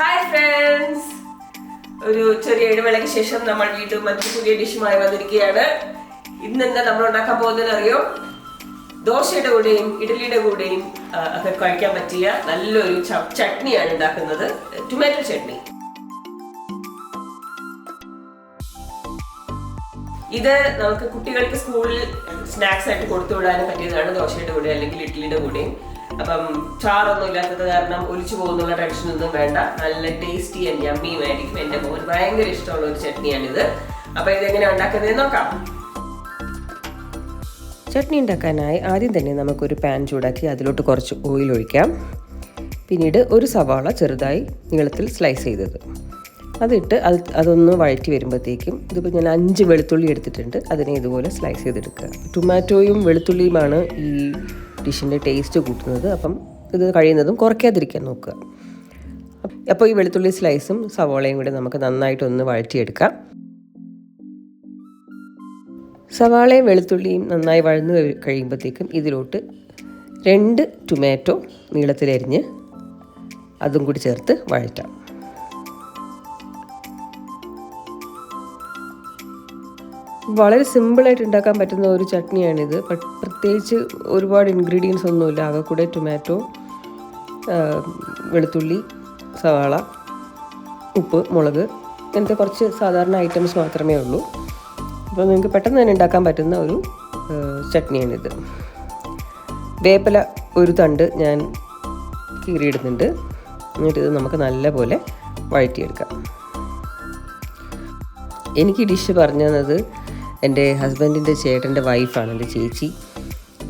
Hi friends ഒരു ചെറിയ ഇടവേളയ്ക്ക് ശേഷം നമ്മൾ വീണ്ടും മറ്റൊരു പുതിയ ഡിഷുമായി വന്നിരിക്കുകയാണ്. ഇന്ന് എന്താ നമ്മൾ ഉണ്ടാക്കാൻ പോകുന്നത് അറിയോ? ദോശയുടെ കൂടെയും ഇഡലിയുടെ കൂടെയും ഒക്കെ കഴിക്കാൻ പറ്റിയ നല്ലൊരു ചട്നിയാണ് ഉണ്ടാക്കുന്നത്. ടൊമാറ്റോ ചട്നി. ഇത് നമുക്ക് കുട്ടികൾക്ക് സ്കൂളിൽ സ്നാക്സ് ആയിട്ട് കൊടുത്തു വിടാനും പറ്റിയതാണ് ദോശയുടെ കൂടെ അല്ലെങ്കിൽ ഇഡ്ഡലിയുടെ കൂടെയും. അപ്പം ചാറൊന്നും ഇല്ലാത്തത് കാരണം ഒലിച്ചു പോകുന്നുള്ള ടെൻഷനൊന്നും വേണ്ട. നല്ല ടേസ്റ്റി ആൻഡ് യമ്മിയും ആയിരിക്കും. എന്റെ മോൻ ഭയങ്കര ഇഷ്ടമുള്ള ഒരു ചട്നിയാണിത്. അപ്പൊ ഇതെങ്ങനെ ഉണ്ടാക്കുന്നത് നോക്കാം. ചട്നി ഉണ്ടാക്കാനായി ആദ്യം തന്നെ നമുക്കൊരു പാൻ ചൂടാക്കി അതിലോട്ട് കുറച്ച് ഓയിൽ ഒഴിക്കാം. പിന്നീട് ഒരു സവാള ചെറുതായി നീളത്തിൽ സ്ലൈസ് ചെയ്തത്. അതിട്ട് അത് അതൊന്ന് വഴറ്റി വരുമ്പോഴത്തേക്കും ഇതിപ്പോൾ ഞാൻ അഞ്ച് വെളുത്തുള്ളി എടുത്തിട്ടുണ്ട്. അതിനെ ഇതുപോലെ സ്ലൈസ് ചെയ്തെടുക്കുക. ടൊമാറ്റോയും വെളുത്തുള്ളിയുമാണ് ഈ ഡിഷിന്റെ ടേസ്റ്റ് കൂട്ടുന്നത്. അപ്പം ഇത് കഴിയുന്നതും കുറയ്ക്കാതിരിക്കാൻ നോക്കുക. അപ്പോൾ ഈ വെളുത്തുള്ളി സ്ലൈസും സവാളയും കൂടി നമുക്ക് നന്നായിട്ടൊന്ന് വഴറ്റിയെടുക്കാം. സവാളയും വെളുത്തുള്ളിയും നന്നായി വഴന്നു കഴി- കഴിയുമ്പോഴത്തേക്കും ഇതിലോട്ട് രണ്ട് ടൊമാറ്റോ നീളത്തിലരിഞ്ഞ് അതും കൂടി ചേർത്ത് വഴറ്റാം. വളരെ സിമ്പിളായിട്ട് ഉണ്ടാക്കാൻ പറ്റുന്ന ഒരു ചട്നിയാണിത്. പ്രത്യേകിച്ച് ഒരുപാട് ഇൻഗ്രീഡിയൻസ് ഒന്നുമില്ല. ആകെ കൂടെ ടൊമാറ്റോ വെളുത്തുള്ളി സവാള ഉപ്പ് മുളക് ഇങ്ങനത്തെ കുറച്ച് സാധാരണ ഐറ്റംസ് മാത്രമേ ഉള്ളൂ. അപ്പോൾ നിങ്ങൾക്ക് പെട്ടെന്ന് തന്നെ ഉണ്ടാക്കാൻ പറ്റുന്ന ഒരു ചട്നിയാണിത്. വേപ്പില ഒരു തണ്ട് ഞാൻ കീറിയിടുന്നുണ്ട്. എന്നിട്ട് ഇത് നമുക്ക് നല്ലപോലെ വഴറ്റിയെടുക്കാം. എനിക്ക് ഡിഷ് പറഞ്ഞു തന്നത് എന്റെ ഹസ്ബൻഡിന്റെ ചേട്ടന്റെ വൈഫാണ് എന്റെ ചേച്ചി.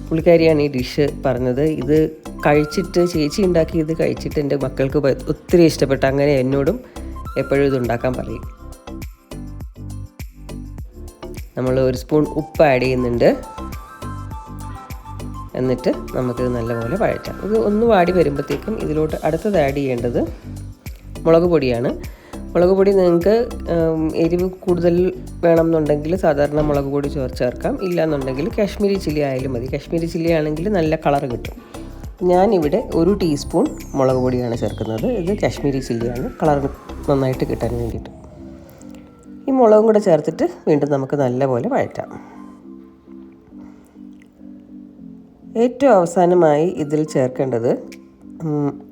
പുള്ളിക്കാരിയാണ് ഈ ഡിഷ് പറഞ്ഞത്. ഇത് കഴിച്ചിട്ട് ചേച്ചി ഉണ്ടാക്കി ഇത് കഴിച്ചിട്ട് എന്റെ മക്കൾക്ക് ഒത്തിരി ഇഷ്ടപ്പെട്ടു. അങ്ങനെ എന്നോടും എപ്പോഴും ഇത് ഉണ്ടാക്കാൻ പറയും. നമ്മൾ ഒരു സ്പൂൺ ഉപ്പ് ആഡ് ചെയ്യുന്നുണ്ട്. എന്നിട്ട് നമുക്കിത് നല്ലപോലെ വഴറ്റാം. ഇത് ഒന്ന് വാടി വരുമ്പോഴത്തേക്കും ഇതിലോട്ട് അടുത്തത് ആഡ് ചെയ്യേണ്ടത് മുളക് പൊടിയാണ്. മുളക് പൊടി നിങ്ങൾക്ക് എരിവ് കൂടുതൽ വേണമെന്നുണ്ടെങ്കിൽ സാധാരണ മുളക് പൊടി ചേർ ചേർക്കാം. ഇല്ലാന്നുണ്ടെങ്കിൽ കാശ്മീരി ചില്ലി ആയാലും മതി. കാശ്മീരി ചില്ലി ആണെങ്കിൽ നല്ല കളർ കിട്ടും. ഞാനിവിടെ ഒരു ടീസ്പൂൺ മുളക് പൊടിയാണ് ചേർക്കുന്നത്. ഇത് കാശ്മീരി ചില്ലിയാണ്. കളർ നന്നായിട്ട് കിട്ടാൻ വേണ്ടിയിട്ട്. ഈ മുളകും കൂടെ ചേർത്തിട്ട് വീണ്ടും നമുക്ക് നല്ലപോലെ വഴറ്റാം. ഏറ്റവും അവസാനമായി ഇതിൽ ചേർക്കേണ്ടത്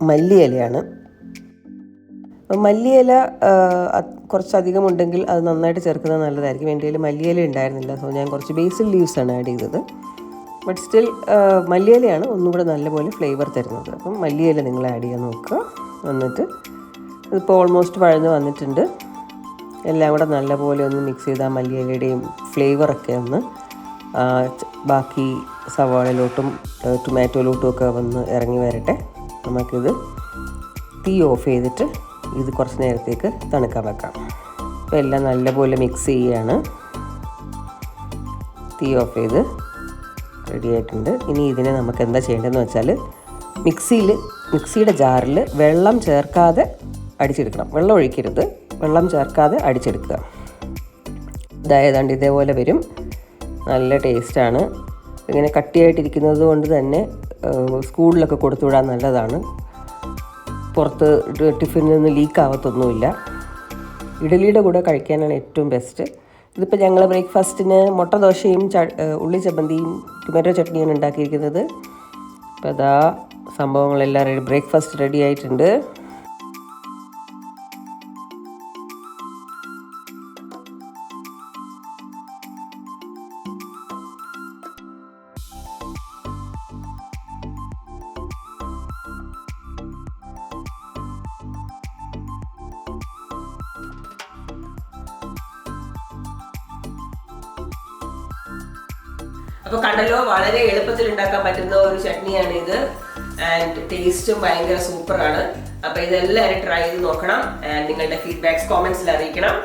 മല്ലിയിലയാണ്. മല്ലിയില കുറച്ചധികം ഉണ്ടെങ്കിൽ അത് നന്നായിട്ട് ചേർക്കുന്നത് നല്ലതായിരിക്കും. എന്റെ കയ്യിൽ മല്ലിയില ഉണ്ടായിരുന്നില്ല. സോ ഞാൻ കുറച്ച് ബേസിൽ ലീവ്സാണ് ആഡ് ചെയ്തത്. ബട്ട് സ്റ്റിൽ മല്ലിയിലയാണ് ഒന്നും കൂടെ നല്ലപോലെ ഫ്ലേവർ തരുന്നത്. അപ്പം മല്ലിയില നിങ്ങൾ ആഡ് ചെയ്യാൻ നോക്കുക. എന്നിട്ട് ഇതിപ്പോൾ ഓൾമോസ്റ്റ് വഴന്ന് വന്നിട്ടുണ്ട്. എല്ലാം കൂടെ നല്ലപോലെ ഒന്ന് മിക്സ് ചെയ്താൽ മല്ലിയിലയുടെയും ഫ്ലേവറൊക്കെ ഒന്ന് ബാക്കി സവാളയിലോട്ടും ടൊമാറ്റോയിലോട്ടും ഒക്കെ വന്ന് ഇറങ്ങി വരട്ടെ. നമുക്കിത് തീ ഓഫ് ചെയ്തിട്ട് ഇത് കുറച്ച് നേരത്തേക്ക് തണുക്കാൻ വെക്കാം. അപ്പോൾ എല്ലാം നല്ലപോലെ മിക്സ് ചെയ്യുകയാണ് തീ ഓഫ് ചെയ്ത് റെഡി ആയിട്ടുണ്ട്. ഇനി ഇതിനെ നമുക്ക് എന്താ ചെയ്യേണ്ടതെന്ന് വെച്ചാൽ മിക്സിയിൽ മിക്സിയുടെ ജാറിൽ വെള്ളം ചേർക്കാതെ അടിച്ചെടുക്കണം. വെള്ളം ഒഴിക്കരുത്. വെള്ളം ചേർക്കാതെ അടിച്ചെടുക്കുക. ഇതായതാണ്ട് ഇതേപോലെ വരും. നല്ല ടേസ്റ്റാണ് ഇങ്ങനെ കട്ടിയായിട്ടിരിക്കുന്നത് കൊണ്ട് തന്നെ സ്കൂളിലൊക്കെ കൊടുത്തുവിടാൻ നല്ലതാണ്. പുറത്ത് ടിഫിനിൽ നിന്ന് ലീക്ക് ആവത്തൊന്നുമില്ല ഇഡലിയുടെ കൂടെ കഴിക്കാനാണ് ഏറ്റവും ബെസ്റ്റ് ഇതിപ്പോൾ ഞങ്ങൾ ബ്രേക്ക്ഫാസ്റ്റിന് മുട്ട ദോശയും ഉള്ളി ചമ്മന്തിയും ടൊമാറ്റോ ചട്നിയാണ് ഉണ്ടാക്കിയിരിക്കുന്നത്. അപ്പോൾ അതാ സംഭവങ്ങളെല്ലാം റെഡി ബ്രേക്ക്ഫാസ്റ്റ് റെഡി ആയിട്ടുണ്ട്. അപ്പൊ കണ്ടല്ലോ വളരെ എളുപ്പത്തിൽ ഉണ്ടാക്കാൻ പറ്റുന്ന ഒരു ചട്നിയാണ് ഇത്. ആൻഡ് ടേസ്റ്റും ഭയങ്കര സൂപ്പറാണ്. അപ്പോൾ ഇതെല്ലാവരും ട്രൈ ചെയ്ത് നോക്കണം. ആൻഡ് നിങ്ങളുടെ ഫീഡ്ബാക്സ് കോമെന്റ്സിൽ അറിയിക്കണം.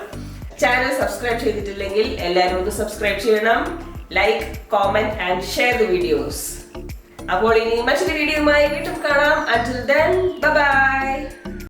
ചാനൽ സബ്സ്ക്രൈബ് ചെയ്തിട്ടില്ലെങ്കിൽ എല്ലാവരും ഒന്ന് സബ്സ്ക്രൈബ് ചെയ്യണം. Like comment and share the videos അപ്പോൾ ഇനി മറ്റൊരു വീഡിയോയുമായി വീണ്ടും കാണാം. അറ്റിൽ ദെൻ ബൈ